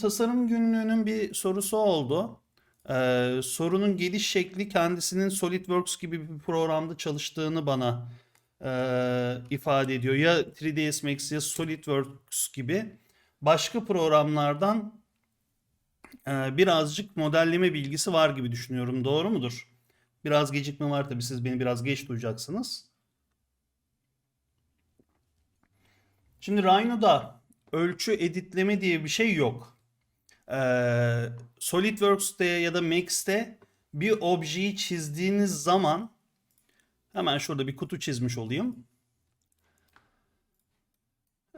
tasarım günlüğünün bir sorusu oldu. Ee, sorunun geliş şekli kendisinin SolidWorks gibi bir programda çalıştığını bana e, ifade ediyor. Ya 3ds Max ya SolidWorks gibi başka programlardan e, birazcık modelleme bilgisi var gibi düşünüyorum. Doğru mudur? Biraz gecikme var tabii siz beni biraz geç duyacaksınız. Şimdi Rhino'da ölçü editleme diye bir şey yok. Ee, SolidWorks'te ya da Max'te bir objeyi çizdiğiniz zaman hemen şurada bir kutu çizmiş olayım.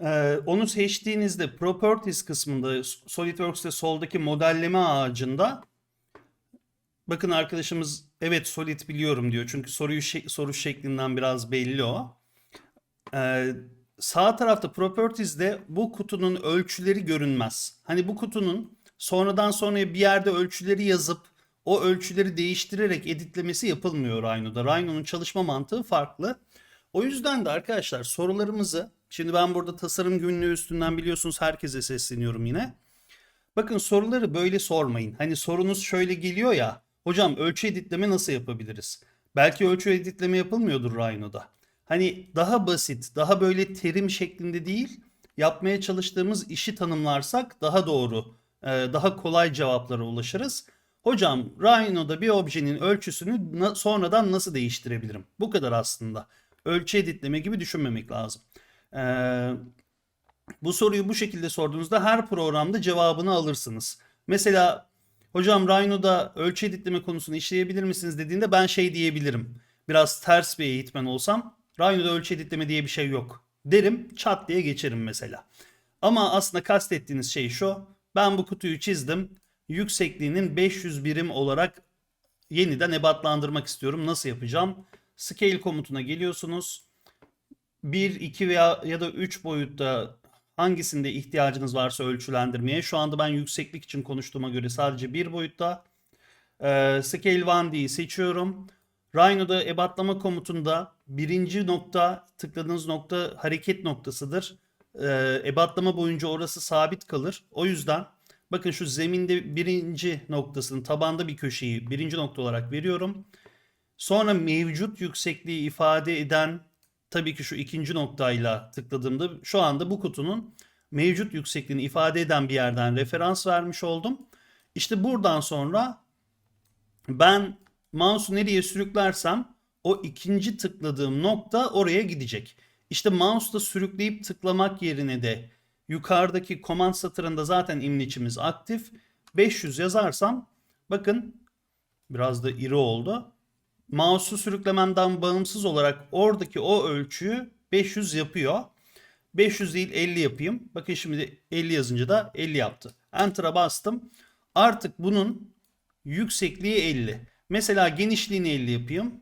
Ee, onu seçtiğinizde Properties kısmında SolidWorks'te soldaki modelleme ağacında bakın arkadaşımız evet Solid biliyorum diyor. Çünkü soruyu şe- soru şeklinden biraz belli o. Ee, sağ tarafta Properties'de bu kutunun ölçüleri görünmez. Hani bu kutunun sonradan sonraya bir yerde ölçüleri yazıp o ölçüleri değiştirerek editlemesi yapılmıyor Rhino'da. Rhino'nun çalışma mantığı farklı. O yüzden de arkadaşlar sorularımızı şimdi ben burada tasarım günlüğü üstünden biliyorsunuz herkese sesleniyorum yine. Bakın soruları böyle sormayın. Hani sorunuz şöyle geliyor ya. Hocam ölçü editleme nasıl yapabiliriz? Belki ölçü editleme yapılmıyordur Rhino'da. Hani daha basit, daha böyle terim şeklinde değil, yapmaya çalıştığımız işi tanımlarsak daha doğru, daha kolay cevaplara ulaşırız. Hocam Rhino'da bir objenin ölçüsünü na- sonradan nasıl değiştirebilirim? Bu kadar aslında. Ölçü editleme gibi düşünmemek lazım. Ee, bu soruyu bu şekilde sorduğunuzda her programda cevabını alırsınız. Mesela hocam Rhino'da ölçü editleme konusunu işleyebilir misiniz dediğinde ben şey diyebilirim. Biraz ters bir eğitmen olsam Rhino'da ölçü editleme diye bir şey yok derim çat diye geçerim mesela. Ama aslında kastettiğiniz şey şu. Ben bu kutuyu çizdim. Yüksekliğinin 500 birim olarak yeniden ebatlandırmak istiyorum. Nasıl yapacağım? Scale komutuna geliyorsunuz. 1, 2 veya ya da 3 boyutta hangisinde ihtiyacınız varsa ölçülendirmeye. Şu anda ben yükseklik için konuştuğuma göre sadece bir boyutta. Ee, Scale 1D'yi seçiyorum. Rhino'da ebatlama komutunda birinci nokta tıkladığınız nokta hareket noktasıdır. Ee, ebatlama boyunca orası sabit kalır. O yüzden bakın şu zeminde birinci noktasını tabanda bir köşeyi birinci nokta olarak veriyorum. Sonra mevcut yüksekliği ifade eden tabii ki şu ikinci noktayla tıkladığımda şu anda bu kutunun mevcut yüksekliğini ifade eden bir yerden referans vermiş oldum. İşte buradan sonra ben mouse'u nereye sürüklersem o ikinci tıkladığım nokta oraya gidecek. İşte mouse'la sürükleyip tıklamak yerine de yukarıdaki command satırında zaten imleçimiz aktif. 500 yazarsam bakın biraz da iri oldu. Mouse'u sürüklememden bağımsız olarak oradaki o ölçüyü 500 yapıyor. 500 değil 50 yapayım. Bakın şimdi 50 yazınca da 50 yaptı. Enter'a bastım. Artık bunun yüksekliği 50. Mesela genişliğini 50 yapayım.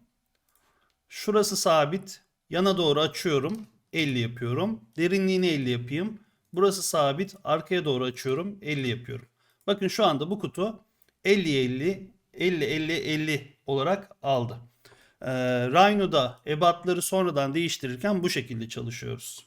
Şurası sabit. Yana doğru açıyorum. 50 yapıyorum. Derinliğini 50 yapayım. Burası sabit. Arkaya doğru açıyorum. 50 yapıyorum. Bakın şu anda bu kutu 50 50 50 50 50 olarak aldı. Ee, Rhino'da ebatları sonradan değiştirirken bu şekilde çalışıyoruz.